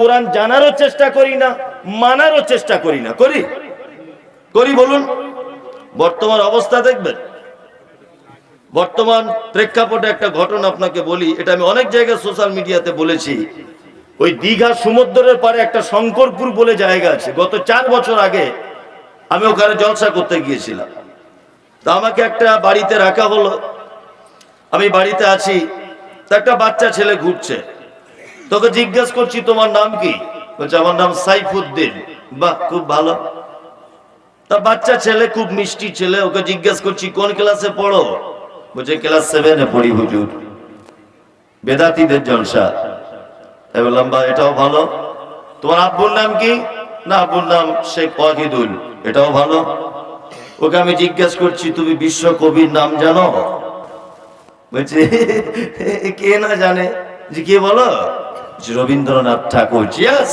কোরআন জানারও চেষ্টা করি না, মানারও চেষ্টা করি না। করি? করি বলুন। বর্তমান অবস্থা দেখবেন। বর্তমান প্রেক্ষাপটে একটা ঘটনা আপনাকে বলি, এটা আমি অনেক জায়গায় সোশ্যাল মিডিয়াতে বলেছি। ওই দীঘা সমুদ্রের পারে একটা শঙ্করপুর বলে জায়গা আছে। গত চার বছর আগে আমি ওখানে জলসা করতে গিয়েছিলাম। তা আমাকে একটা বাড়িতে রাখা হলো। আমি বাড়িতে আছি। তা একটা বাচ্চা ছেলে ঘুরছে। তোকে জিজ্ঞেস করছি, তোমার নাম কি? বলছে, আমার নাম সাইফুদ্দিন। বাহ, খুব ভালো। তা বাচ্চা ছেলে, খুব মিষ্টি ছেলে, ওকে জিজ্ঞেস করছি, কোন ক্লাসে পড়ো? বলছে, ক্লাস সেভেনে পড়ি হুজুর। বেদাতিদের জলসা। তাই বললাম বা এটাও ভালো। তোমার আব্বুর নাম কি? না, আব্বুর নাম শেখ ওয়াহিদুল। এটাও ভালো। ওকে আমি জিজ্ঞেস করছি, তুমি বিশ্ব কবির নাম জানো? বলছে কে না জানে। যে কে বলো? রবীন্দ্রনাথ ঠাকুর Yes,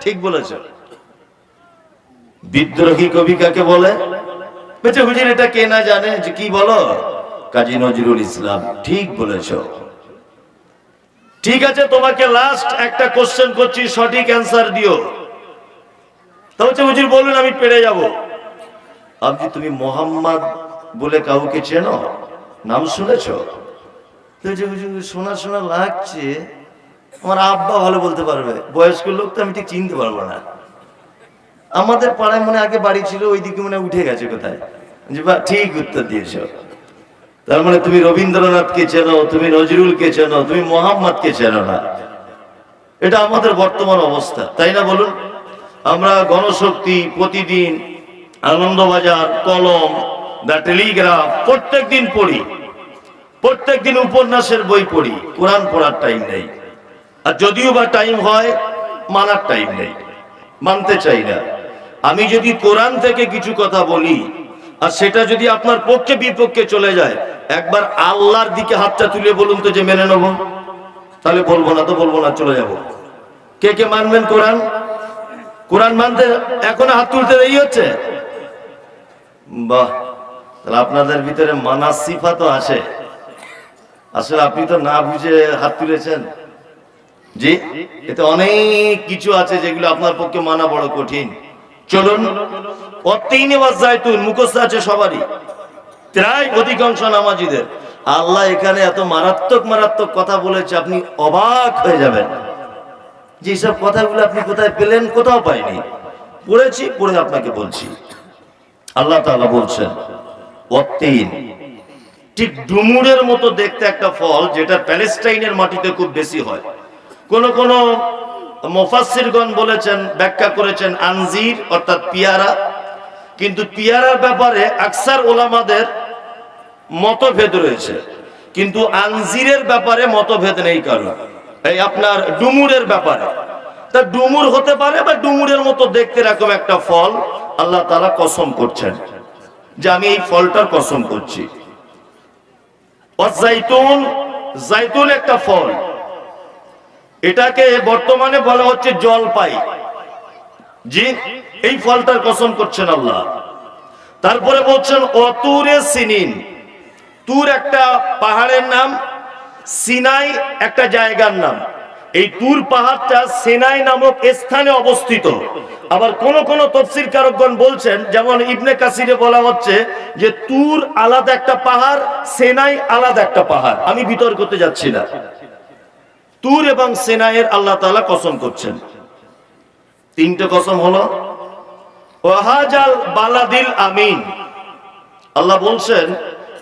ঠিক বলেছ। বিদ্রোহী কবি কাকে বলে? বলছে হুজুর এটা কে না জানে? যে কি বলো? কাজী নজরুল ইসলাম ঠিক বলেছ। ঠিক আছে তোমাকে লাস্ট একটা কোশ্চেন করছি সঠিক অ্যান্সার দিও। তা হচ্ছে হুজুর বলুন আমি পেরে যাব। আপনি তুমি মোহাম্মদ বলে কাউকে চেনো? নাম শুনেছ? শোনা শোনা লাগছে। আমার আব্বা ভালো বলতে পারবে। বয়স্ক লোক তো আমি ঠিক চিনতে পারব না। আমাদের পাড়ায় মনে আগে বাড়ি ছিল, ওইদিকে মনে উঠে গেছে কোথায়? যে বা, ঠিক উত্তর দিয়েছ। তার মানে তুমি রবীন্দ্রনাথকে চেনো, তুমি নজরুলকে চেনো, তুমি মোহাম্মদকে চেনো না। এটা আমাদের বর্তমান অবস্থা, তাই না বলুন? আমরা গণশক্তি প্রতিদিন আনন্দবাজার, কলম, দ্য টেলিগ্রাফ প্রত্যেক দিন পড়ি। প্রত্যেক দিন উপন্যাসের বই পড়ি, কোরআন পড়ার টাইম নেই। আর যদিও বা টাইম হয়, মানার টাইম নেই। মানতে চাই না। আমি যদি কোরআন থেকে কিছু কথা বলি, আর সেটা যদি আপনার পক্ষে বিপক্ষে চলে যায়, একবার আল্লাহর দিকে হাতটা তুলে বলুন তো যে মেনে নেব। তাহলে বলব না তো বলব না, চলে যাব। কে কে মানবেন কোরআন? কোরআন মানতে এখন হাত তুলতে দেরি হচ্ছে? বাহ, তাহলে আপনাদের ভিতরে মানার সিফা তো আসে। আসলে আপনি তো না বুঝে হাত তুলেছেন। জি? এতে অনেক কিছু আছে যেগুলো আপনার পক্ষে মানা বড় কঠিন। চলুন মুখস্থ আছে সবারই। প্রায় অধিকাংশ নামাজিদের। আল্লাহ এখানে এত মারাত্মক মারাত্মক কথা বলেছে, আপনি অবাক হয়ে যাবেন। যেসব কথাগুলো আপনি কোথায় পেলেন, কোথাও পাইনি। পড়েছি, পড়ে আপনাকে বলছি। আল্লাহ তাআলা বলছেন অতীন ঠিক ডুমুরের মতো দেখতে একটা ফল, যেটা প্যালেস্টাইনের মাটিতে খুব বেশি হয়। কোন কোন মোফাসিরগণ বলেছেন, ব্যাখ্যা করেছেন আনজির, অর্থাৎ পিয়ারা। কিন্তু পিয়ারার ব্যাপারে আকসার ওলামাদের মতভেদ রয়েছে। কিন্তু আনজিরের ব্যাপারে মতভেদ নেই কারণ এই আপনার ডুমুরের ব্যাপারে। তা ডুমুর হতে পারে বা ডুমুরের মতো দেখতে এরকম একটা ফল, আল্লাহ তালা কসম করছেন যে আমি এই ফলটার কসম করছি। জাইতুন একটা ফল। এটাকে বর্তমানে বলা হচ্ছে জলপাই। জি, এই ফলটার কসম করছেন আল্লাহ। তারপরে বলছেন, অতুরে সিনিন। তুর একটা পাহাড়ের নাম, সিনাই একটা জায়গার নাম। এই তুর পাহাড়টা সেনাই নামক স্থানে অবস্থিত। আবার কোন কোন তফসির কারকগণ বলছেন, যেমন ইবনে কাসিরে বলা হচ্ছে যে, তুর আলাদা একটা পাহাড়, সেনাই আলাদা একটা পাহাড়। আমি বিতর্ক করতে যাচ্ছি না। তুর এবং সেনাইয়ের আল্লাহ তাআলা কসম করছেন। তিনটে কসম হলো, ওয়াহাজাল বালাদিল আমিন। আল্লাহ বলছেন,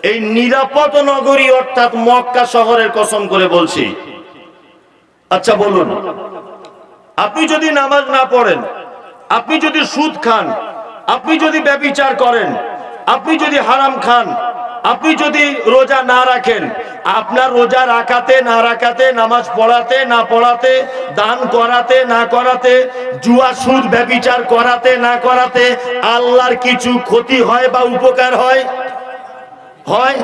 এই নিরাপদ নগরী অর্থাৎ মক্কা শহরের কসম করে বলছি। আচ্ছা বলুন, আপনি যদি নামাজ না পড়েন, আপনি যদি সুদ খান, আপনি যদি ব্যবিচার করেন, আপনি যদি হারাম খান আপনি যদি রোজা না রাখেন, আপনার রোজা রাখাতে, না রাখাতে, নামাজ পড়াতে, না পড়াতে, দান করাতে, না করাতে, জুয়া, সুদ, ব্যবিচার করাতে, না করাতে, আল্লাহর কিছু ক্ষতি হয় বা উপকার হয়? হয়?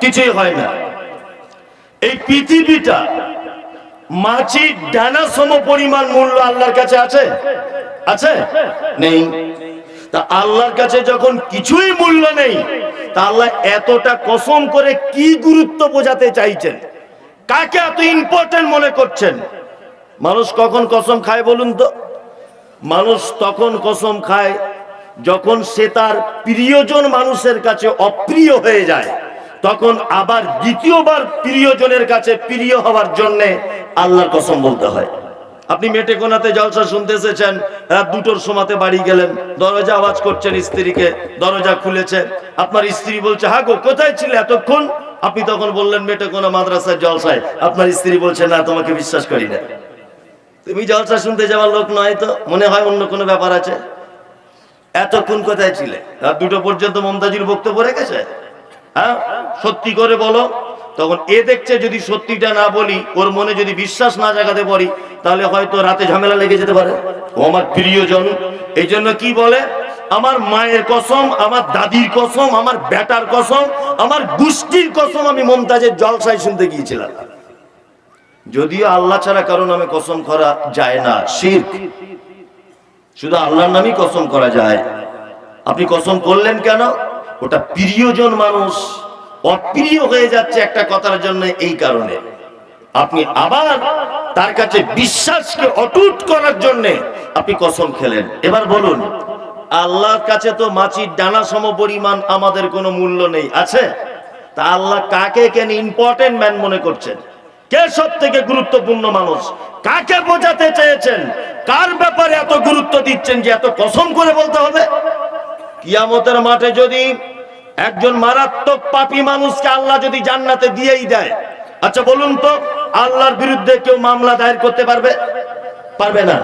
কিছুই হয় না। এই পৃথিবীটা মাছি, ডানা সম পরিমাণ মূল্য আল্লাহর কাছে আছে? আছে? নেই। তা আল্লাহর কাছে যখন কিছুই মূল্য নেই তা আল্লাহ এতটা কসম করে কি গুরুত্ব বোঝাতে চাইছেন? কাকে এত ইম্পর্টেন্ট মনে করছেন? মানুষ কখন কসম খায় বলুন তো? মানুষ তখন কসম খায় যখন সে তার প্রিয়জন মানুষের কাছে অপ্রিয় হয়ে যায়। তখন আবার দ্বিতীয়বার প্রিয়জনের কাছে প্রিয় হওয়ার জন্যে আল্লাহর কসম বলতে হয়। আপনি মেটে কোনাতে জলসা শুনতে এসেছেন রাত দুটোর সময়তে বাড়ি গেলেন, দরজা আওয়াজ করছেন স্ত্রীকে, দরজা খুলেছে। আপনার স্ত্রী বলছে হা গো কোথায় ছিলে এতক্ষণ? আপনি তখন বললেন, মেটে কোনা মাদ্রাসার জলসায়। আপনার স্ত্রী বলছে, না, তোমাকে বিশ্বাস করি না। তুমি জলসা শুনতে যাওয়ার লোক নয় তো, মনে হয় অন্য কোনো ব্যাপার আছে? এতক্ষণ কোথায় ছিলে? রাত দুটো পর্যন্ত মমতাজির বক্তব্য রেখেছে? হ্যাঁ? সত্যি করে বলো। তখন এ দেখছে যদি সত্যিটা না বলি, ওর মনে যদি বিশ্বাস না জাগাতে পারি, তাহলে হয়তো রাতে ঝামেলা লেগে যেতে পারে। ও আমার প্রিয়জন এই জন্য কি বলে? আমার মায়ের কসম, আমার দাদির কসম, আমার বেটার কসম, আমার গোষ্ঠীর কসম আমি মমতাজের জলসায় শুনতে গিয়েছিলাম। যদিও আল্লাহ ছাড়া কারও নামে কসম করা যায় না, শির্ক। শুধু আল্লাহর নামই কসম করা যায়। আপনি কসম করলেন কেন? ওটা প্রিয়জন মানুষ। অপ্রিয় হয়ে যাচ্ছে একটা কথার জন্য এই কারণে। আপনি আবার তার কাছে বিশ্বাসকে অটুট করার জন্য আপনি কসম খেলেন। এবার বলুন, আল্লাহর কাছে তো মাছির ডানা সম পরিমাণ আমাদের কোনো মূল্য নেই, আছে? তা আল্লাহ কাকে কেন ইম্পর্টেন্ট ম্যান মনে করছেন? কে সব থেকে গুরুত্বপূর্ণ মানুষ? কাকে বোঝাতে চেয়েছেন? কার ব্যাপারে এত গুরুত্ব দিচ্ছেন যে এত কসম করে বলতে হবে? কিয়ামতের মাঠে যদি একজন মারাত্মক পাপি মানুষকে আল্লাহ যদি জান্নাতে দিয়েই দেয়। আচ্ছা বলুন তো, আল্লাহর বিরুদ্ধে কেউ মামলা দায়ের করতে পারবে? পারবে না।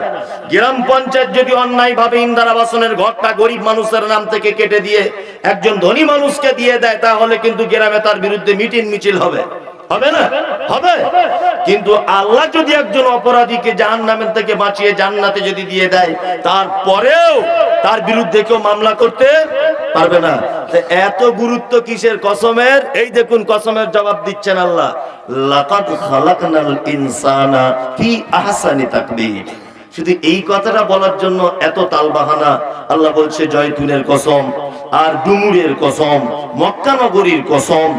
গ্রাম পঞ্চায়েত যদি অন্যায় ভাবে ইন্দারাবাসনের ঘরটা গরিব মানুষের নাম থেকে কেটে দিয়ে একজন ধনী মানুষকে দিয়ে দেয়, তাহলে কিন্তু গ্রামে তার বিরুদ্ধে মিটিং মিছিল হবে। হবে না? হবে। কিন্তু আল্লাহ যদি একজন অপরাধীকে জাহান নামের থেকে বাঁচিয়ে জান্নাতে যদি দিয়ে দেয়, তারপরেও তার বিরুদ্ধে কেউ মামলা করতে পারবে না। এত গুরুত্ব কিসের কসমের? এই দেখুন, কসমের জবাব দিচ্ছেন আল্লাহ। লাকাদ খালাকনাল ইনসানা ফি আহসানি তাকবীর শুধু এই কথাটা বলার জন্য এত তালবাহানা। আল্লাহ বলছে জয়তুনের কসম, আর ডুমুরের কসম, মক্কা নগরীর কসম,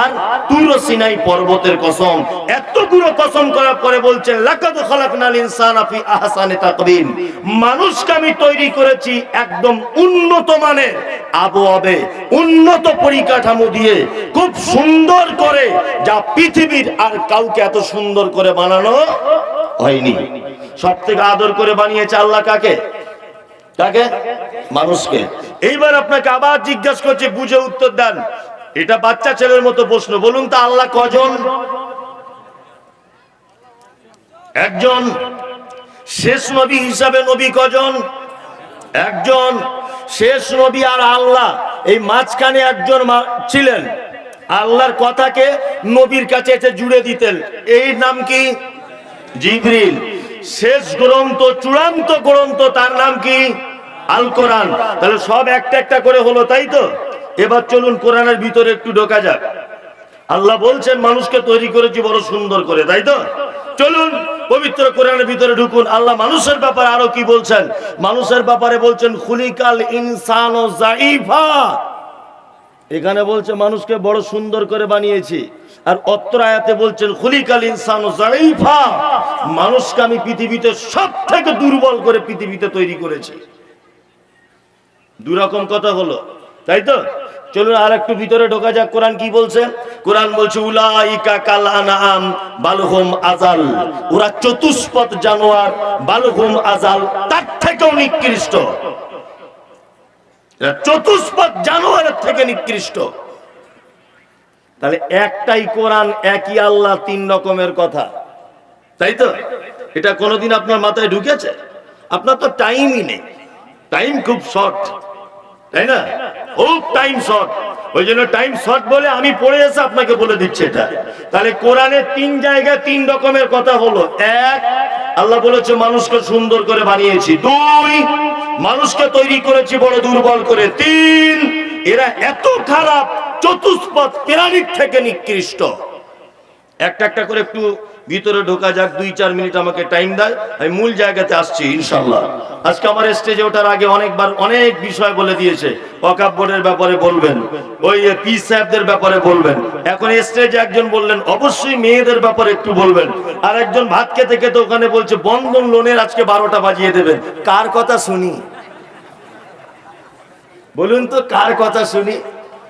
আর তুর সিনাই পর্বতের কসম। এতগুলো কসম করার পরে বলছেন লাকাদ খালাকনাল ইনসানা ফি আহসানি তাকবীর। মানুষকে আমি তৈরি করেছি একদম উন্নত মানের আবহাওয়াবে, উন্নত পরিকাঠামো দিয়ে, খুব সুন্দর করে, যা পৃথিবীর আর কাউকে এত সুন্দর করে বানানো হয়নি। সব থেকে আদর করে বানিয়েছে আল্লাহ কাকে? কাকে? মানুষকে। এইবার আপনাকে আবার জিজ্ঞাসা করছে, বুঝে উত্তর দেন। এটা বাচ্চা ছেলের মতো প্রশ্ন। বলুন তো, আল্লাহ কজন? একজন। শেষ নবী হিসাবে নবী কজন? একজন। শেষ নবী আর আল্লাহ। এই মাঝখানে একজন ছিলেন। আল্লাহর কথাকে নবীর কাছে এসে জুড়ে দিতেন। এই নাম কি? জিবরিল। শেষ গ্রন্থ, চূড়ান্ত গ্রন্থ, তার নাম কি? আল কোরআন। তাহলে সব একটা একটা করে হলো, তাই তো? এবার চলুন কোরআনের ভিতরে একটু ঢোকা যাক। আল্লাহ বলছেন, মানুষকে তৈরি করেছি বড় সুন্দর করে, তাই তো? চলুন, পবিত্র কোরআনের ভিতরে ঢুকুন। আল্লাহ মানুষের ব্যাপারে আরও কি বলছেন? মানুষের ব্যাপারে বলছেন, খুলিকাল ইনসান ও জাইফা এখানে বলছে, মানুষকে বড় সুন্দর করে বানিয়েছি। আর অত্র আয়াতে বলছেন, খুলিকাল ইনসান মানুষকে আমি পৃথিবীতে সব থেকে দুর্বল করে পৃথিবীতে তৈরি করেছি। দুরকম কথা হলো, তাই তো? চলুন আর একটু ভিতরে ঢোকা যাক, কোরআন কি বলছে? কোরআন বলছে, উলাইকা কাল আনাম বালহুম আজাল ওরা চতুষ্পদ জানোয়ার, বালহুম আজাল তার থেকেও নিকৃষ্ট। চতুষ্পদ জানোয়ারের থেকে নিকৃষ্ট। তাহলে একটাই কোরআন, একই আল্লাহ, তিন রকমের কথা। তাই তো? এটা কোনোদিন আপনার মাথায় ঢুকেছে? আপনার তো টাইমই নেই। টাইম খুব শর্ট তাই না? খুব টাইম শর্ট ওই জন্য টাইম শর্ট বলে আমি পড়ে এসে আপনাকে বলে দিচ্ছি এটা। তাহলে কোরআনের তিন জায়গায় তিন রকমের কথা হলো। এক, আল্লাহ বলেছে, মানুষকে সুন্দর করে বানিয়েছি। দুই, মানুষকে তৈরি করেছি বড় দুর্বল করে। তিন, এরা এত খারাপ, চতুষ্পদ প্রাণীর থেকে নিকৃষ্ট। একটা একটা করে একটু ভিতরে ঢোকা যাক, দুই, চার মিনিট আমাকে টাইম দেয়, আমি মূল জায়গাতে আসছি ইনশাল্লাহ আজকে আমার স্টেজে ওঠার আগে অনেকবার অনেক বিষয় বলে দিয়েছে বোর্ডের ব্যাপারে বলবেন, ওই পি সাহেবদের ব্যাপারে বলবেন। এখন স্টেজে একজন বললেন, অবশ্যই মেয়েদের ব্যাপারে একটু বলবেন। আর একজন ভাত খেতে খেতে ওখানে বলছে, বন্ধন লোনের আজকে বারোটা বাজিয়ে দেবেন। কার কথা শুনি? বলুন তো কার কথা শুনি?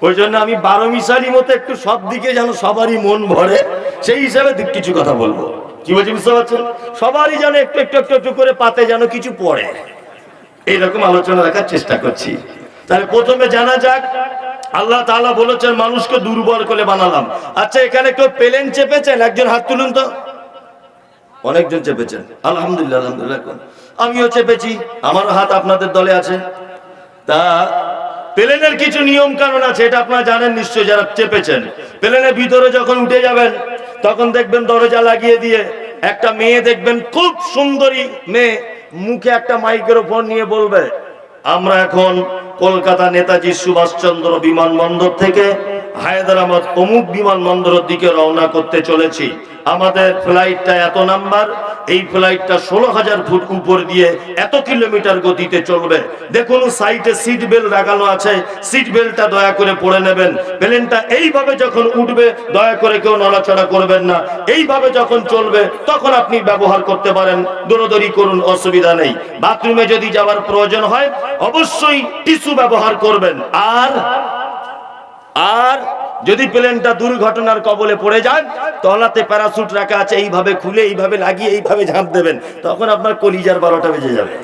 ওই জন্য আমি বারো মিশালি মতো একটু সব দিকে যেন সবারই মন ভরে। সেই হিসাবে কিছু কথা বলব। কি বলছি, বুঝতে পারছেন? সবারই যেন একটু একটু একটু একটু করে পাতে যেন কিছু পড়ে। এইরকম আলোচনা রাখার চেষ্টা করছি। তাহলে প্রথমে জানা যাক, আল্লাহ তাআলা বলেছেন, মানুষকে দুর্বল করে বানালাম। আচ্ছা এখানে কেউ পেলেন চেপেছেন? একজন হাত তুলুন তো। অনেকজন চেপেছেন। আলহামদুলিল্লাহ আলহামদুলিল্লাহ। আমিও চেপেছি। আমারও হাত আপনাদের দলে আছে। তা প্লেনের কিছু নিয়ম কানুন আছে, এটা আপনারা জানেন নিশ্চয়ই যারা চেপেছেন। প্লেনের ভিতরে যখন উঠে যাবেন, তখন দেখবেন দরজা লাগিয়ে দিয়ে একটা মেয়ে দেখবেন, খুব সুন্দরী মেয়ে, মুখে একটা মাইক্রোফোন নিয়ে বলবে, আমরা এখন কলকাতা নেতাজি সুভাষচন্দ্র বিমানবন্দর থেকে হায়দ্রাবাদ অমুক বিমানবন্দরের দিকে রওনা করতে চলেছি। আমাদের ফ্লাইটটা এত নাম্বার, এই ফ্লাইটটা ষোলো হাজার ফুট উপর দিয়ে এত কিলোমিটার গতিতে চলবে। দেখুন সাইটে সিট বেল্ট লাগানো আছে। সিট বেল্টটা দয়া করে পড়ে নেবেন। প্লেনটা এইভাবে যখন উঠবে, দয়া করে কেউ নড়াচড়া করবেন না। এইভাবে যখন চলবে, তখন আপনি ব্যবহার করতে পারেন। দৌড়দৌড়ি করুন, অসুবিধা নেই। বাথরুমে যদি যাওয়ার প্রয়োজন হয়, অবশ্যই টিস্যু ব্যবহার করবেন। আর আর যদি প্লেনটা দুর্ঘটনার কবলে পড়ে যায়, তলাতে প্যারাসুট রাখা আছে, এইভাবে খুলে, এইভাবে লাগিয়ে, এইভাবে ঝাঁপ দেবেন, তখন আপনার কলিজার বারোটা বেজে যাবে।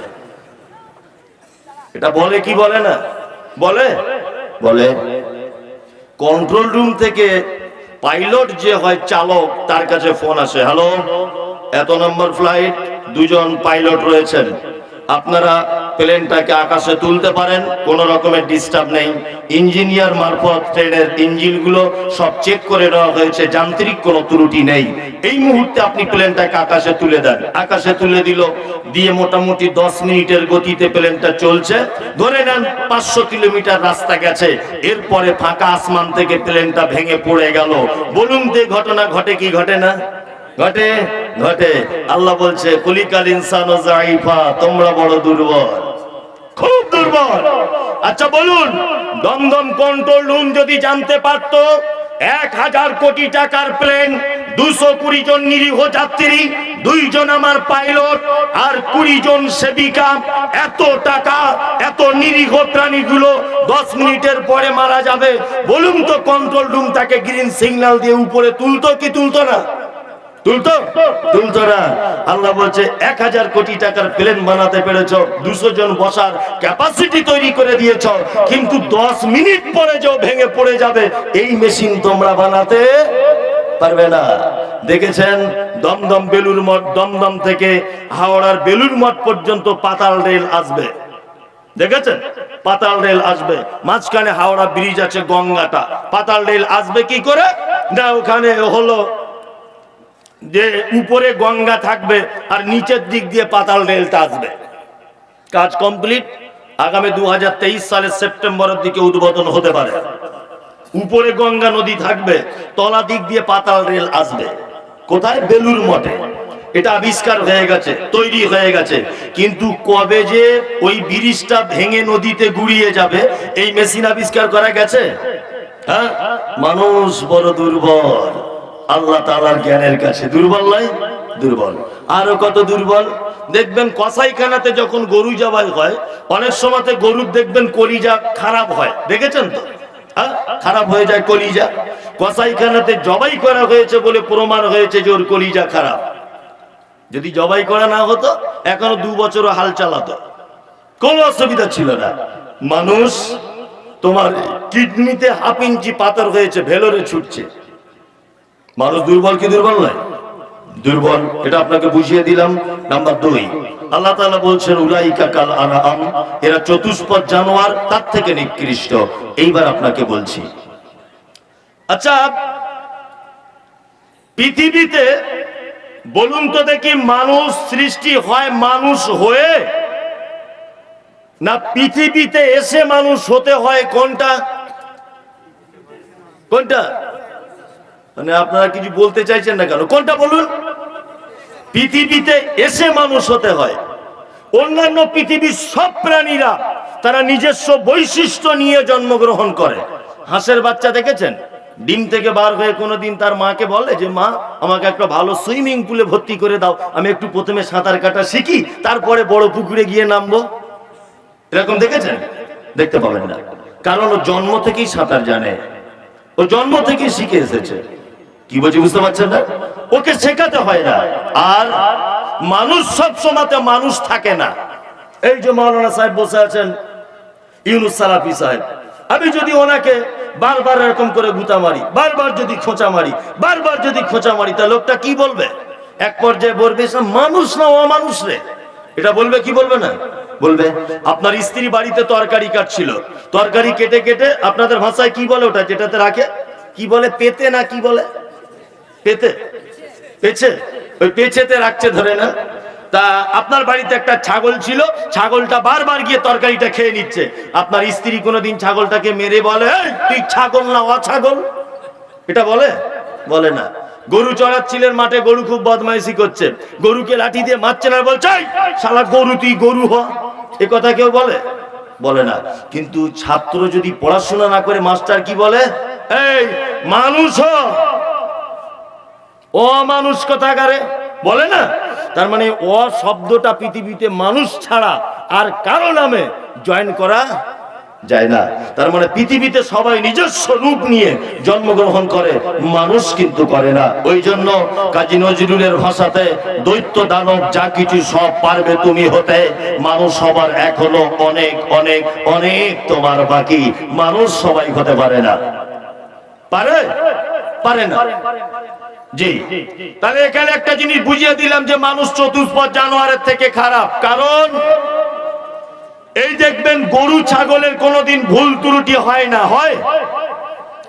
এটা বলে কি বলে না? বলে? বলে। কন্ট্রোল রুম থেকে পাইলট যে হয় চালক, তার কাছে ফোন আসে। হ্যালো এত নম্বর ফ্লাইট দুজন পাইলট রয়েছেন। আপনারা প্লেনটাকে আকাশে তুলতে পারেন, কোনো রকমের ডিস্টার্ব নেই। ইঞ্জিনিয়ার মারফত ট্রেনের ইঞ্জিনগুলো সব চেক করে নেওয়া হয়েছে, যান্ত্রিক কোনো ত্রুটি নেই। এই মুহূর্তে আপনি প্লেনটাকে আকাশে তুলে দেন। আকাশে তুলে দিল, দিয়ে মোটামুটি দশ মিনিটের গতিতে প্লেনটা চলছে। ধরে নেন পাঁচশো কিলোমিটার রাস্তা গেছে, এরপরে ফাঁকা আসমান থেকে প্লেনটা ভেঙে পড়ে গেল। বলুন যে ঘটনা ঘটে কি ঘটে না? ঘটে। ঘটে। আল্লাহ বলছে, কলিকাল ইনসান তোমরা বড় দুর্বল। খুব দুর্বল। আচ্ছা বলুন, দমদম কন্ট্রোল রুম যদি জানতে পারতো, এক হাজার কোটি টাকার প্লেন দুশো কুড়ি জন নিরীহ যাত্রী দুইজন আমার পাইলট আর কুড়ি জন সেবিকা, এত টাকা, এত নিরীহ প্রাণীগুলো দশ মিনিটের পরে মারা যাবে। বলুন তো কন্ট্রোল রুম তাকে গ্রিন সিগন্যাল দিয়ে উপরে তুলতো কি তুলতো না? তুলতো? তুলতো না। আল্লাহ বলছে, এক হাজার কোটি টাকার প্লেন বানাতে পেরেছ, দুশো জন বসার ক্যাপাসিটি তৈরি করে দিয়েছ, কিন্তু দশ মিনিট পরে যে ভেঙে পড়ে যাবে, এই মেশিন তোমরা বানাতে পারবে না। দেখেছেন? দমদম বেলুর মঠ, দমদম থেকে হাওড়ার বেলুর মঠ পর্যন্ত পাতাল রেল আসবে। দেখেছেন? পাতাল রেল আসবে। মাঝখানে হাওড়া ব্রিজ আছে গঙ্গাটা। পাতাল রেল আসবে কি করে? না, ওখানে হলো যে উপরে গঙ্গা থাকবে আর নিচের দিক দিয়ে পাতাল রেলটা আসবে। কাজ কমপ্লিট। আগামী দুহাজার তেইশ সালের সেপ্টেম্বরের দিকে উদ্বোধন হতে পারে। উপরে গঙ্গা নদী থাকবে, তলা দিক দিয়ে পাতাল রেল আসবে। কোথায়? বেলুর মঠে। এটা আবিষ্কার হয়ে গেছে, তৈরি হয়ে গেছে। কিন্তু কবে যে ওই ব্রিজটা ভেঙে নদীতে গুড়িয়ে যাবে, এই মেশিন আবিষ্কার করা গেছে? হ্যাঁ? মানুষ বড় দুর্বল। আল্লাহ তালার জ্ঞানের কাছে দুর্বল নয় দুর্বল। আরও কত দুর্বল? দেখবেন কসাইখানাতে যখন গরু জবাই হয়, অনেক সময়তে গরুর দেখবেন কলিজা খারাপ হয়। দেখেছেন তো? হ্যাঁ? খারাপ হয়ে যায় কলিজা। কসাইখানাতে জবাই করা হয়েছে বলে প্রমাণ হয়েছে যে ওর কলিজা খারাপ। যদি জবাই করা না হতো, এখনও দু বছরও হাল চালাতো। কোনো অসুবিধা ছিল না। মানুষ তোমার কিডনিতে হাফ ইঞ্চি পাথর হয়েছে, ভেলোরে ছুটছে। মানুষ দুর্বল কি দুর্বল নয়? দুর্বল, এটা আপনাকে বুঝিয়ে দিলাম। নাম্বার দুই, আল্লাহ তাআলা বলছেন, উলাইকা কাল আনআম, এরা চতুষ্পদ জানোয়ার, তার থেকে নিকৃষ্ট। এইবার আপনাকে বলছি। আচ্ছা পৃথিবীতে বলুন তো দেখি মানুষ সৃষ্টি হয় মানুষ হয়ে, না পৃথিবীতে এসে মানুষ হতে হয় কোনটা? কোনটা? মানে আপনারা কিছু বলতে চাইছেন না কেন? কোনটা বলুন? পৃথিবীতে এসে মানুষ হতে হয়। অন্যান্য পৃথিবীর সব প্রাণীরা তারা নিজস্ব বৈশিষ্ট্য নিয়ে জন্মগ্রহণ করে। হাঁসের বাচ্চা দেখেছেন? ডিম থেকে বার হয়ে কোনোদিন তার মাকে বলে যে, মা, আমাকে একটা ভালো সুইমিং পুলে ভর্তি করে দাও। আমি একটু প্রথমে সাঁতার কাটা শিখি, তারপরে বড় পুকুরে গিয়ে নামবো। এরকম দেখেছেন? দেখতে পাবেন না। কারণ ও জন্ম থেকেই সাঁতার জানে। ও জন্ম থেকেই শিখে এসেছে। কি বলছি বুঝতে পারছেন না? ওকে শেখাতে হয় না। আর মানুষ সব সময়তে মানুষ থাকে না। এই যে মৌলানা সাহেব বসে আছেন, ইউনুস সালাফি সাহেব, আমি যদি ওনাকে বারবার এরকম করে গুতা মারি, বারবার যদি খোঁচা মারি, বারবার যদি খোঁচা মারি, তা লোকটা কি বলবে? এক পর্যায়ে বলবে, "এসব মানুষ না, অমানুষ রে। এটা বলবে, কি বলবে না? বলবে, আপনার স্ত্রী বাড়িতে তরকারি কাটছিল। তরকারি কেটে কেটে আপনাদের ভাষায় কি বলে ওটা, যেটাতে রাখে? কি বলে, পেতে না কি বলে? পেতে পেছে ওই পেছেতে রাখছে ধরে না। তা আপনার বাড়িতে একটা ছাগল ছিল ছাগলটা বারবার গিয়ে তরকারিটা খেয়ে নিচ্ছে। আপনার স্ত্রী কোনোদিন ছাগলটাকে মেরে বলে "এই, তুই ছাগল না অছাগল? এটা বলে? বলে না। গরু চড়াচ্ছিলেন মাঠে গরু খুব বদমাইশি করছে। গরুকে লাঠি দিয়ে মারছে না বলছে "এই, শালা গরু তুই গরু হ। এ কথা কেউ বলে? বলে না। কিন্তু ছাত্র যদি পড়াশোনা না করে মাস্টার কি বলে? এই মানুষ হ। অমানুষ কথাকারে, বলে না? তার মানে অ শব্দটা পৃথিবীতে মানুষ ছাড়া আর কারও নামে জয়েন করা যায় না। তার মানে পৃথিবীতে সবাই নিজস্ব রূপ নিয়ে জন্মগ্রহণ করে, মানুষ কিন্তু করে না। ওই জন্য কাজী নজরুলের ভাষাতে দৈত্য দানব যা কিছু সব পারবে তুমি হতে, মানুষ সবার এখনও অনেক অনেক অনেক তোমার বাকি। মানুষ সবাই হতে পারে না। পারে? পারে না। তাহলে এখানে একটা জিনিস বুঝিয়ে দিলাম যে মানুষ চতুষ্পদ জানোয়ারের থেকে খারাপ। কারণ এই দেখবেন গরু ছাগলের কোনোদিন ভুল ত্রুটি হয় না। হয়?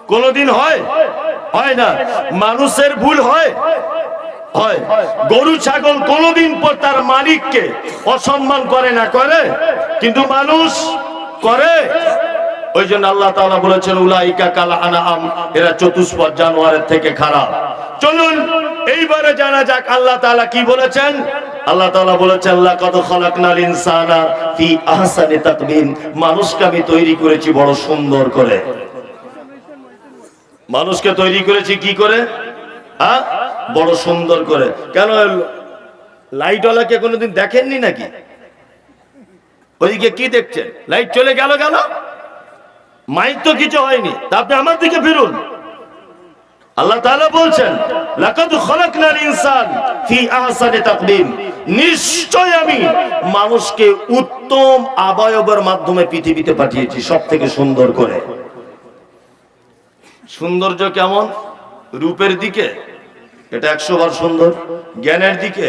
কোনোদিন হয়? হয় না। মানুষের ভুল হয়? হয়। গরু ছাগল কোনোদিন পর তার মালিককে অসম্মান করে না, করে? কিন্তু মানুষ করে? ওই জন্য আল্লাহ তাআলা বলেছেন, উলাইকা কাল আনাম এরা চতুষ্পদ জানোয়ারের থেকে খারাপ। চলুন, এইবারে জানা যাক আল্লাহ তাআলা কি বলেছেন। আল্লাহ তাআলা বলেছেন, লাকাদ খালাকনাল ইনসানা ফি আহসানি তাকবীম মানুষকে আমি তৈরি করেছি বড় সুন্দর করে। মানুষকে তৈরি করেছি কি করে? হ্যাঁ বড় সুন্দর করে। কেন লাইটওয়ালাকে কোনোদিন দেখেননি নাকি? ওইদিকে কি দেখছেন? লাইট চলে গেল গেল মাইক তো কিছু হয়নি। তা আপনি আমার দিকে ফিরুন। আল্লাহ তাআলা বলছেন, লাকাদ খলাকনাল ইনসান ফি আহসানি তাকবীম নিশ্চয় আমি মানুষকে উত্তম আবয়বের মাধ্যমে পৃথিবীতে পাঠিয়েছি সব থেকে সুন্দর করে। সৌন্দর্য কেমন? রূপের দিকে এটা একশো বার সুন্দর, জ্ঞানের দিকে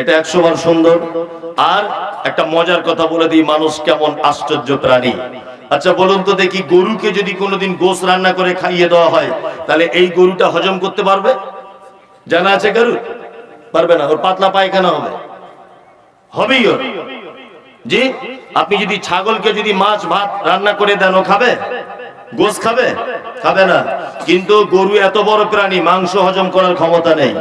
এটা একশো বার সুন্দর। আর একটা মজার কথা বলে দিই, মানুষ কেমন আশ্চর্য প্রাণী। আচ্ছা বলুন তো দেখি গরুকে যদি কোনোদিন গোস রান্না করে খাইয়ে দেওয়া হয়, তাহলে এই গরুটা হজম করতে পারবে? জানা আছে গরু পারবে না, ওর পাতলা পায়খানা হবে। হবেই ওর। জি? আপনি যদি ছাগলকে যদি মাছ, ভাত রান্না করে দেন, ও খাবে? গোস খাবে? খাবে না। কিন্তু গরু এত বড় প্রাণী, মাংস হজম করার ক্ষমতা নেই।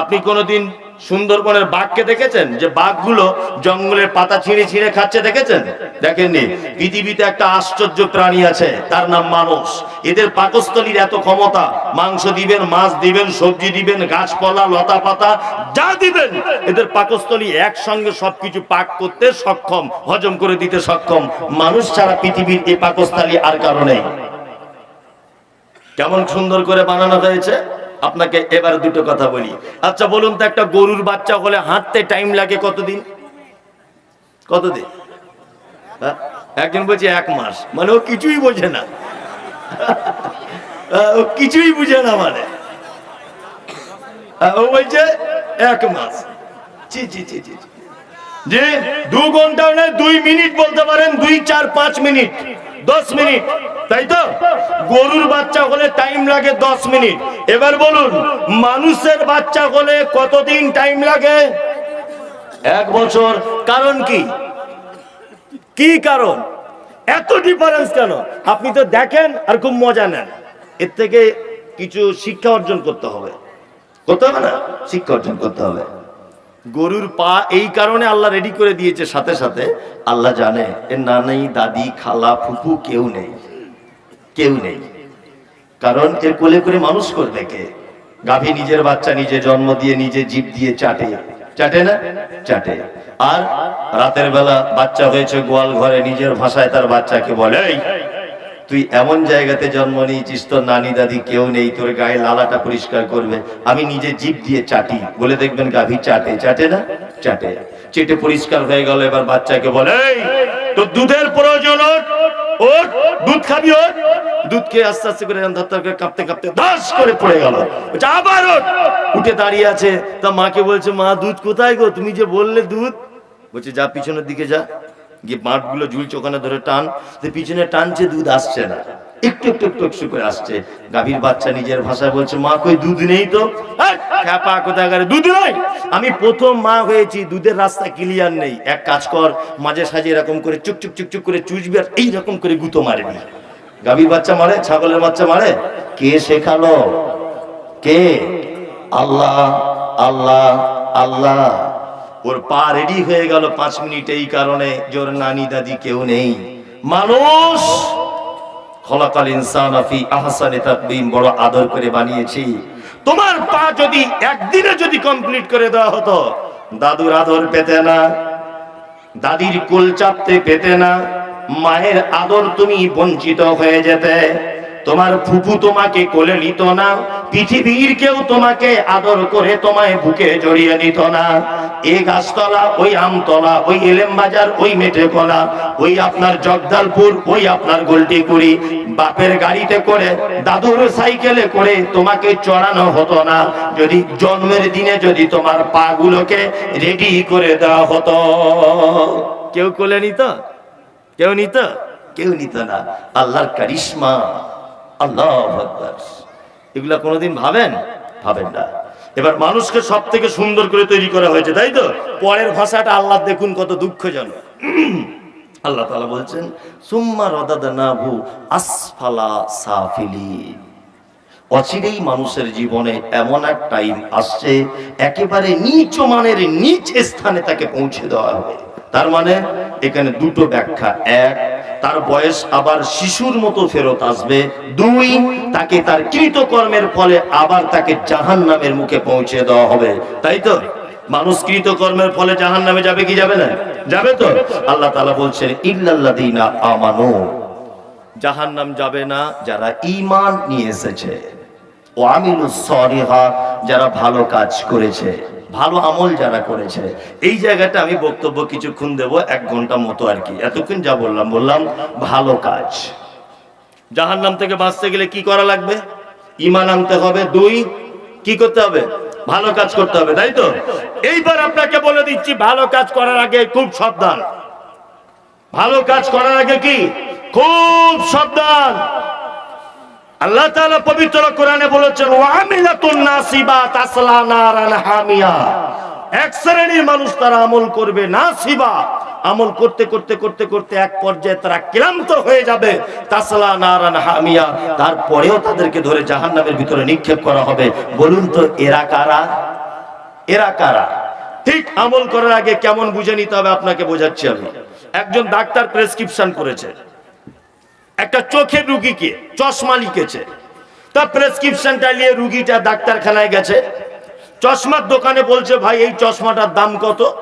আপনি কোনোদিন সুন্দরবনের বাঘকে দেখেছেন? যে বাঘগুলো জঙ্গলের পাতা ছিঁড়ে ছিঁড়ে খাচ্ছে, দেখেছেন? দেখেননি? পৃথিবীতে একটা আশ্চর্য প্রাণী আছে, তার নাম মানুষ। এদের পাকস্থলীর এত ক্ষমতা, মাংস দিবেন, মাছ দিবেন, সবজি দিবেন, গাছপালা লতা পাতা যা দিবেন, এদের পাকস্থলী একসঙ্গে সবকিছু পাক করতে সক্ষম, হজম করে দিতে সক্ষম। মানুষ ছাড়া পৃথিবীর এই পাকস্থলী আর কারণে কেমন সুন্দর করে বানানো হয়েছে? আপনাকে এবার দুটো কথা বলি। আচ্ছা বলুন তো, একটা গরুর বাচ্চা হলে হাঁটতে টাইম লাগে কতদিন? কতদিন? হ্যাঁ? একজন বলছে এক মাস। মানে ও কিছুই বোঝে না। ও কিছুই বুঝে না মানে। ও বলছে এক মাস। জি জি জি জি। যে দু ঘণ্টা দুই মিনিট বলতে পারেন, দুই, চার, পাঁচ মিনিট। দশ মিনিট। তাই তো? গরুর বাচ্চা হলে টাইম লাগে দশ মিনিট। এবার বলুন, মানুষের বাচ্চা হলে কতদিন টাইম লাগে? এক বছর। কারণ কি? কি কারণ? এত ডিফারেন্স কেন? আপনি তো দেখেন আর খুব মজা নেন। এর থেকে কিছু শিক্ষা অর্জন করতে হবে। করতে হবে না? শিক্ষা অর্জন করতে হবে। গরুর পা এই কারণে আল্লাহ রেডি করে দিয়েছে সাথে সাথে আল্লাহ জানে এর নানাই দাদি খালা ফুফু কেউ নেই কেউ নেই। কারণ এর কোলে করে মানুষ করবে কে? গাভী নিজের বাচ্চা নিজে জন্ম দিয়ে নিজে জীব দিয়ে চাটে। চাটে না? চাটে। আর রাতের বেলা বাচ্চা হয়েছে গোয়াল ঘরে নিজের ভাষায় তার বাচ্চাকে বলে "এই, তুই এমন জায়গাতে জন্ম নিয়েছিস তোর নানি দাদি কেউ নেই তোর গায়ে লালাটা পরিষ্কার করবে। আমি নিজে জীব দিয়ে চাটি বলে দেখবেন গাভী চাটে। চাটে না? চাটে। চেটে পরিষ্কার হয়ে গেল এবার বাচ্চাকে বলে "এই, তোর দুধের প্রয়োজন ওঠ দুধ বলছে মা দুধ কোথায় গো? তুমি যে বললে দুধ? বলছে যা পিছনের দিকে যা। গিয়ে মাঠগুলো ঝুলছে, ওখানে ধরে টান পিছনে টানছে, দুধ আসছে না। একটু একটু একটু একটু করে আসছে। গাভীর বাচ্চা নিজের ভাষায় বলছে, মা কই দুধ নেই তো? খ্যাপা কোথায় দুধ নাই! আমি প্রথম মা হয়েছি, দুধের রাস্তা ক্লিয়ার নেই। এক কাজ কর, মাঝে সাঝে এরকম করে চুক চুক চুক চুক করে চুষবি আর এইরকম করে গুঁতো মারবি। গাভীর বাচ্চা মারে, ছাগলের বাচ্চা মারে? কে শেখালো? কে? আল্লাহ আল্লাহ আল্লাহ। ওর পা রেডি হয়ে গেল পাঁচ মিনিট এই কারণে। ওর নানি দাদি কেউ নেই। মানুষ, খলাকাল ইনসান আফি আহসানে তাকবীম বড় আদর করে বানিয়েছি। তোমার পা যদি একদিনে যদি কমপ্লিট করে দেওয়া হতো, দাদুর আদর পেতে না, দাদির কোল চাপতে পেতে না, মায়ের আদর তুমি বঞ্চিত হয়ে যেতে। তোমার ফুফু তোমাকে কোলে নিত না পৃথিবীর কেউ তোমাকে আদর করে তোমায় বুকে জড়িয়ে নিত না। এই গাছতলা ওই আমতলা ওই এলেম বাজার ওই মেটে কলা ওই আপনার জগদালপুর ওই আপনার গোলটিকুড়ি। বাপের গাড়িতে করে দাদুর সাইকেলে করে তোমাকে চড়ানো হতো না। যদি জন্মের দিনে যদি তোমার পা গুলোকে রেডি করে দেওয়া হতো। কেউ কোলে নিত? কেউ নিত? কেউ নিত না। আল্লাহর কারিশমা। আল্লাহ। এগুলা কোনোদিন ভাবেন? ভাবেন না। এবার মানুষকে সব থেকে সুন্দর করে তৈরি করা হয়েছে, তাই তো? পরের ভাষাটা আল্লাহ দেখুন কত দুঃখজনক। আল্লাহ তালা বলছেন, সুম্মা রদাদনাহু আসফালা অচিরেই মানুষের জীবনে এমন এক টাইম আসছে, একেবারে নিচ মানের নিচ স্থানে তাকে পৌঁছে দেওয়া হবে। তার মানে এখানে দুটো ব্যাখ্যা। এক তার বয়স আবার শিশুর মতো ফেরত আসবে। দুই, তাকে তার কৃতকর্মের ফলে আবার তাকে জাহান নামের মুখে পৌঁছে দেওয়া হবে। তাই তো? মানুষ কৃতকর্মের ফলে জাহান নামে যাবে কি যাবে না? যাবে তো? আল্লাহ তাআলা বলছেন, ইল্লাল্লাযীনা আমানু। জাহান্নাম যাবে না, যারা ইমান নিয়ে এসেছে। ও আমিলুস সলিহাত যারা ভালো কাজ করেছে। ভালো আমল যারা করেছে। এই জায়গাটা আমি বক্তব্য কিছুক্ষণ দেব, এক ঘণ্টা মতো আর কি। এতক্ষণ যা বললাম বললাম ভালো কাজ। জাহান্নাম থেকে বাঁচতে গেলে কি করা লাগবে? ইমান আনতে হবে। দুই, কি করতে হবে? ভালো কাজ করতে হবে, তাই তো? এইবার আপনাকে বলে দিচ্ছি, ভালো কাজ করার আগে খুব সাবধান। ভালো কাজ করার আগে কি? খুব সাবধান। আল্লাহ তাআলা পবিত্র কোরআনে বলেছেন ওয়ামিলাতুন নাসিবা তাসলা নারান হামিয়া। এক শ্রেণির মানুষ তারা আমল করবে নাসিবা। আমল করতে করতে করতে করতে এক পর্যায়ে তারা ক্লান্ত হয়ে যাবে, তাসলা নারান হামিয়া। তারপরেও তাদেরকে ধরে জাহান্নামের ভিতরে নিক্ষেপ করা হবে। বলুন তো, এরা কারা? এরা কারা? ঠিক আমল করার আগে কেমন বুঝে নিতে হবে আপনাকে বোঝাচ্ছি আমি। একজন ডাক্তার প্রেসক্রিপশন করেছে। একটা চোখের রুগীকে চশমা লিখেছে। তা প্রেসক্রিপশনটা নিয়ে রুগীটা ডাক্তারখানায় গেছে। চশমার দোকানে বলছে, ভাই, এই চশমাটার দাম কত?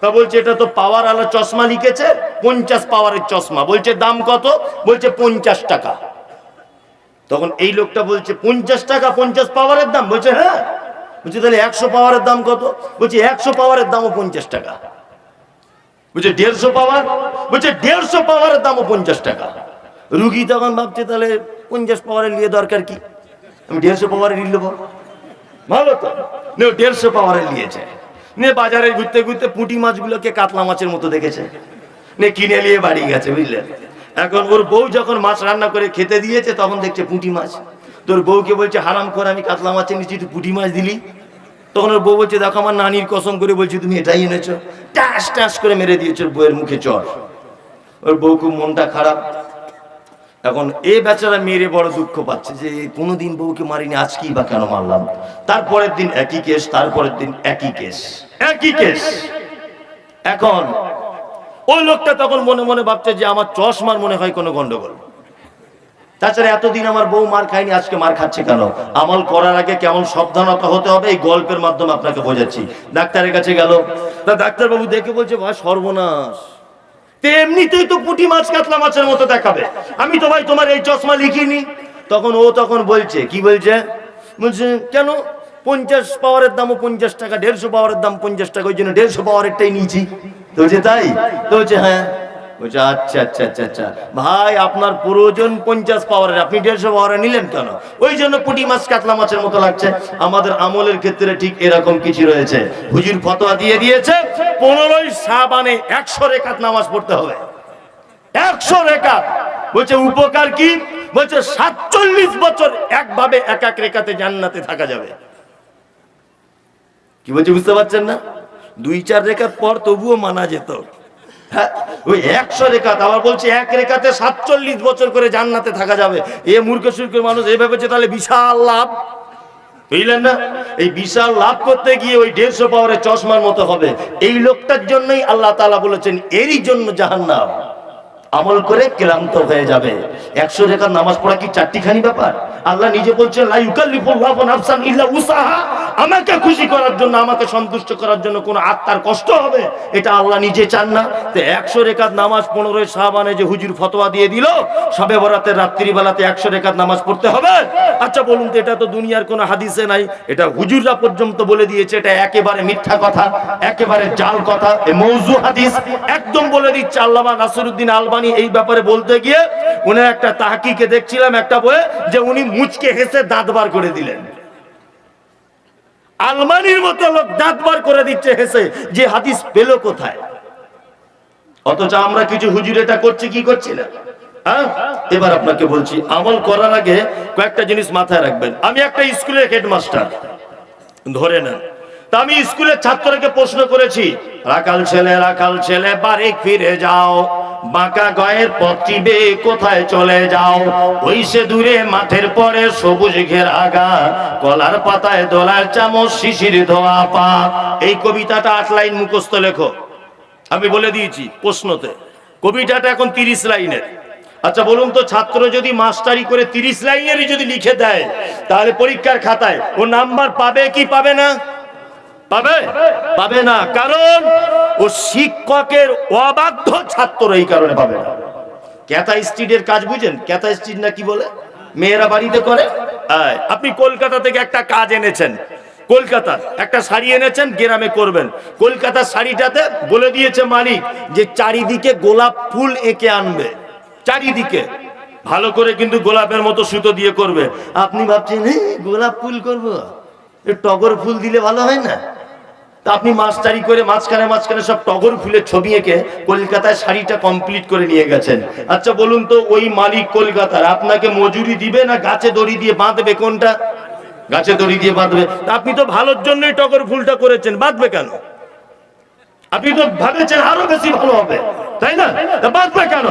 তা বলছে, এটা তো পাওয়ার আলা চশমা লিখেছে, পঞ্চাশ পাওয়ারের চশমা। বলছে, দাম কত? বলছে, পঞ্চাশ টাকা। তখন এই লোকটা বলছে, পঞ্চাশ টাকা, পঞ্চাশ পাওয়ারের দাম? বলছে হ্যাঁ। বলছে, তাহলে একশো পাওয়ারের দাম কত? বলছে, একশো পাওয়ারের দামও পঞ্চাশ টাকা। বলছে, দেড়শো পাওয়ার? বলছে, দেড়শো পাওয়ারের দামও পঞ্চাশ টাকা। রুগী তখন ভাবছে, তাহলে পঞ্চাশ পাওয়ারের নিয়ে দরকার কি? আমি দেড়শো পাওয়ারে নিয়ে নেব। ভালো তো। নে দেড়শো পাওয়ারে নিয়েছে নে, বাজারে ঘুরতে ঘুরতে পুঁটি মাছগুলোকে কাতলা মাছের মতো দেখেছে। নে, কিনে নিয়ে বাড়ি গেছে বুঝলেন এখন ওর বউ যখন মাছ রান্না করে খেতে দিয়েছে, তখন দেখছে পুঁটি মাছ। তোর বউকে বলছে, হারাম করে, আমি কাতলা মাছের নিচে একটু পুঁটি মাছ দিলি। তখন ওর বউ বলছে, দেখো আমার নানির কসম করে বলছি, তুমি এটাই এনেছো। টাস টাস করে মেরে দিয়েছ বউয়ের মুখে চর। ওর বউ খুব মনটা খারাপ। এখন এ বেচারা মেরে বড় দুঃখ পাচ্ছে যে কোনোদিন বউকে মারিনি, আজকেই বা কেন মারলাম? তারপরের দিন একই কেস, তারপরের দিন একই কেস। একই কেস। এখন ওই লোকটা তখন মনে মনে ভাবছে যে আমার চশমার মনে হয় কোনো গন্ডগোল। তাছাড়া এতদিন আমার বউ মার খায়নি, আজকে মার খাচ্ছে কেন? আমল করার আগে কেমন সাবধানতা হতে হবে? এই গল্পের মাধ্যমে আপনাকে বোঝাচ্ছি। ডাক্তারের কাছে গেল। তা ডাক্তারবাবু দেখে বলছে, ভাই, সর্বনাশ। তো এমনিতেই তো পুঁটি মাছ কাতলা মাছের মতো দেখাবে। আমি তো ভাই তোমার এই চশমা লিখিনি। তখন ও তখন বলছে, কি বলছে? বলছে, কেন? পঞ্চাশ পাওয়ারের দামও পঞ্চাশ টাকা, দেড়শো পাওয়ারের দাম পঞ্চাশ টাকা, ওই জন্য দেড়শো পাওয়ারেরটাই নিয়েছি। তো তাই? তো হ্যাঁ। আচ্ছা আচ্ছা আচ্ছা আচ্ছা। ভাই, আপনার প্রয়োজন পঞ্চাশ পাওয়ারের, আপনি দেড়শো পাওয়ারে নিলেন কেন? ওই জন্য মতো লাগছে। আমাদের আমলের ক্ষেত্রে ঠিক এরকম কিছু রয়েছে। ফতোয়া দিয়ে দিয়েছে, পনেরোই সাবানে একশো নামাজ পড়তে হবে। একশো উপকার কি? বলছে, সাতচল্লিশ বছর একভাবে এক এক রেখাতে জান্নাতে থাকা যাবে। কি বলছে, বুঝতে পারছেন না? দুই, চার রেখার পর তবুও মানা যেত। ওই একশো রেখাত, আবার বলছে এক রেখাতে সাতচল্লিশ বছর করে জান্নাতে থাকা যাবে। এ মূর্খ মানুষ এ ভেবেছে তাহলে বিশাল লাভ। বুঝলেন না? এই বিশাল লাভ করতে গিয়ে ওই দেড়শো পাওয়ারের চশমার মতো হবে। এই লোকটার জন্যই আল্লাহ তালা বলেছেন, এরই জন্য জাহান্নাম। আমল করে ক্লান্ত হয়ে যাবে। একশো রেখার নামাজ পড়া কি চারটিখানি ব্যাপার? আল্লাহ নিজে বলছেন আমাকে খুশি করার জন্য, আমাকে সন্তুষ্ট করার জন্য কোন আত্মার কষ্ট হবে? এটা আল্লাহ নিজে চান না। একশো রেখাত নামাজ পনেরোই সাবানে যে হুজুর ফতোয়া দিয়ে দিল, সবে বরাতের রাত্রিবেলাতে একশো রেখাত নামাজ পড়তে হবে? আচ্ছা বলুন তো, এটা তো দুনিয়ার কোনো হাদিসে নাই। এটা হুজুররা পর্যন্ত বলে দিয়েছে, এটা একেবারে মিথ্যা কথা, একেবারে জাল কথা মৌজু হাদিস। একদম বলে দিচ্ছে আল্লামা নাসিরুদ্দিন আলবানি এই ব্যাপারে বলতে গিয়ে, উনি একটা তাহাকিকে দেখছিলাম একটা বইয়ে, যে উনি মুচকে হেসে দাঁত বার করে দিলেন। আলমানির মতো লোক দাঁত বার করে দিচ্ছে হেসে, যে হাদিস পেল কোথায়? অথচ আমরা কিছু হুজুর এটা করছি, কি করছি না? হ্যাঁ? এবার আপনাকে বলছি, আমল করার আগে কয়েকটা জিনিস মাথায় রাখবেন। আমি একটা স্কুলের হেডমাস্টার, ধরে নেন। তা আমি স্কুলের ছাত্রকে প্রশ্ন করেছি, রাখাল ছেলে রাখাল ছেলে, বাড়ি ফিরে যাও। বাঁকা গয়ের পথিবে কোথায় চলে যাও? ওই সে দূরে মাঠের পরে সবুজ ঘেরা গা কলার পাতায় দোলার চামচ, শিশির ধোয়া পা। এই কবিতাটা আট লাইন মুখস্থ লেখো। আমি বলে দিয়েছি প্রশ্নতে। কবিতাটা এখন তিরিশ লাইনের। আচ্ছা বলুন তো, ছাত্র যদি মাস্টারি করে তিরিশ লাইনেরই যদি লিখে দেয়, তাহলে পরীক্ষার খাতায় ও নাম্বার পাবে কি পাবে না? পাবে? পাবে না। কারণ ও শিক্ষকের অবাধ্য ছাত্র এই কারণে পাবে না। ক্যাথা স্ট্রিটের কাজ বুঝেন? ক্যাথা স্ট্রিট না কি বলে? মেয়েরা বাড়িতে করে। আপনি কলকাতা থেকে একটা কাজ এনেছেন। কলকাতার একটা শাড়ি এনেছেন গ্রামে করবেন। কলকাতার শাড়িটাতে বলে দিয়েছে মালিক যে চারিদিকে গোলাপ ফুল এঁকে আনবে। চারিদিকে। ভালো করে কিন্তু গোলাপের মতো সুতো দিয়ে করবে। আপনি ভাবছেন "এই, গোলাপ ফুল করব? টগর ফুল দিলে ভালো হয় না? তা আপনি মাস্টারি করে মাঝখানে মাঝখানে সব টগর ফুলের ছবি এঁকে কলকাতায় শাড়িটা কমপ্লিট করে নিয়ে গেছেন। আচ্ছা বলুন তো, ওই মালিক কলকাতার আপনাকে মজুরি দিবে না গাছে দড়ি দিয়ে বাঁধবে কোনটা? গাছে দড়ি দিয়ে বাঁধবে। আপনি তো ভালোর জন্যই টগর ফুলটা করেছেন, বাঁধবে কেন? আপনি তো ভাবেছেন আরও বেশি ভালো হবে। তাই না? তা বাঁধবে কেন?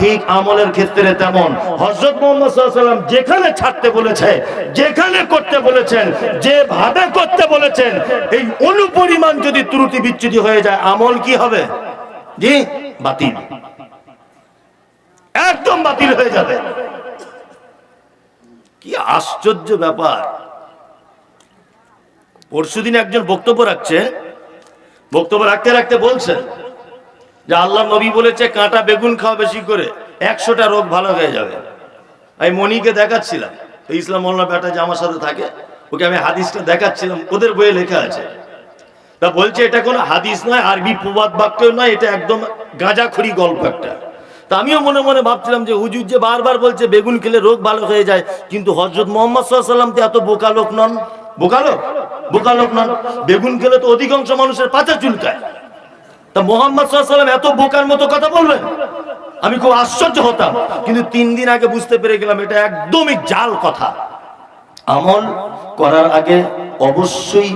ঠিক আমলের ক্ষেত্রে তেমন। হজরত মোহাম্মদ সাল্লাম যেখানে ছাড়তে বলেছে, যেখানে করতে বলেছেন, যেভাবে করতে বলেছেন, এই অনুপরিমাণ যদি ত্রুটি বিচ্যুতি হয়ে যায়, আমল কি হবে? জি, বাতিল। একদম বাতিল হয়ে যাবে। কি আশ্চর্য ব্যাপার। পরশুদিন একজন বক্তব্য রাখছে, বক্তব্য রাখতে রাখতে বলছেন যে আল্লাহ নবী বলেছে, কাঁটা বেগুন খাওয়া বেশি করে, একশোটা রোগ ভালো হয়ে যাবে। আমি মনিকে দেখাচ্ছিলাম ইসলাম মোল্লা বেটা যে আমার সাথে থাকে, ওকে আমি হাদিসটা দেখাচ্ছিলাম, ওদের বইয়ে লেখা আছে। তা বলছে, এটা কোনো হাদিস নয়, আরবি প্রবাদ বাক্য নয়, এটা একদম গাঁজাখড়ি গল্প একটা। তা আমিও মনে মনে ভাবছিলাম যে, হুজুর যে বারবার বলছে, বেগুন খেলে রোগ ভালো হয়ে যায়, কিন্তু হজরত মোহাম্মদ সাল্লাম তো এত বোকা লোক নন। বোকা লোক? বোকা লোক নন। বেগুন খেলে তো অধিকাংশ মানুষের পাচা চুলকায়। তা মোহাম্মদ সাল্লাম এত বোকার মতো কথা বলবেন আমি খুব আশ্চর্য হতাম। কিন্তু তিন দিন আগে বুঝতে পেরে গেলাম, এটা একদমই জাল কথা। আমল করার আগে অবশ্যই